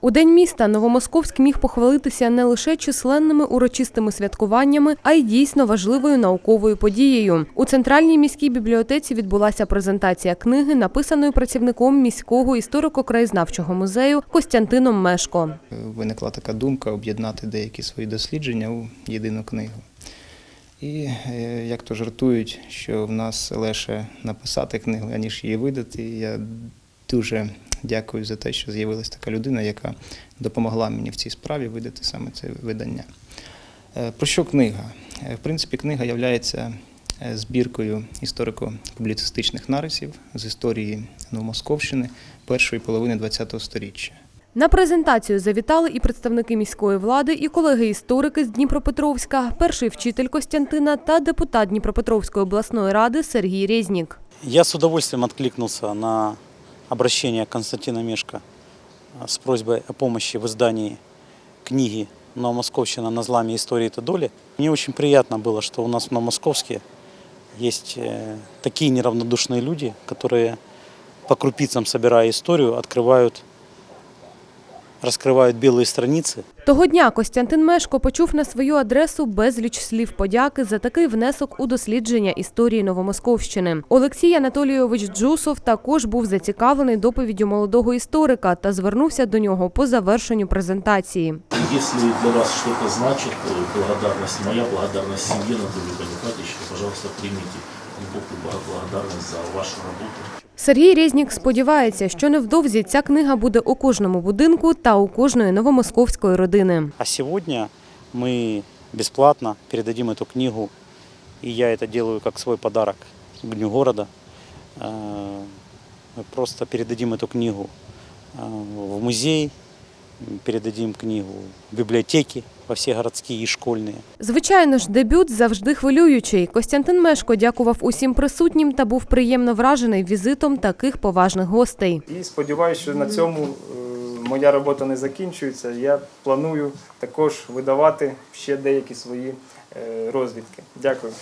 У день міста Новомосковськ міг похвалитися не лише численними урочистими святкуваннями, а й дійсно важливою науковою подією. У центральній міській бібліотеці відбулася презентація книги, написаної працівником міського історико-краєзнавчого музею Костянтином Мешко. виникла така думка об'єднати деякі свої дослідження у єдину книгу. І е, як то жартують, що в нас легше написати книгу, аніж її видати. Я дуже дякую за те, що з'явилася така людина, яка допомогла мені в цій справі видати саме це видання. Е, Про що книга? Е, В принципі, книга є збіркою історико-публіцистичних нарисів з історії Новомосковщини першої половини ХХ століття. На презентацію завітали і представники міської влади, і колеги-історики з Дніпропетровська, перший вчитель Костянтина та депутат Дніпропетровської обласної ради Сергій Резнік. Я с удовольствием откликнулся на обращение Константина Мешка а, с просьбой о помощи в издании книги «Новомосковщина на зламе истории и доли». Мне очень приятно было, что у нас в Новомосковске есть э, такие неравнодушные люди, которые по крупицам, собирая историю, открывают, раскрывают белые страницы Того дня Костянтин Мешко почув на свою адресу безліч слів подяки за такий внесок у дослідження історії Новомосковщини. Олексій Анатолійович Джусов також був зацікавлений доповіддю молодого історика та звернувся до нього по завершенню презентації. Если для вас что-то значит, э, благодарность, моя благодарность семье Анатолия Бонифатьевича, пожалуйста, примите глубокую благодарность за вашу работу. Сергій Резнік сподівається, що невдовзі ця книга буде у кожному будинку та у кожної новомосковської родини А сегодня мы бесплатно передадим эту книгу, и я это делаю как свой подарок к Дню города. Э, Мы просто передадим эту книгу э, в музей, передадим книгу в библиотеки во все городские и школьные. Звичайно ж, дебют завжди хвилюючий. Костянтин Мешко дякував усім присутнім та був приємно вражений візитом таких поважних гостей. І сподіваюся, що на цьому е, моя робота не закінчується. Я планую також видавати ще деякі свої е, розвідки. Дякую.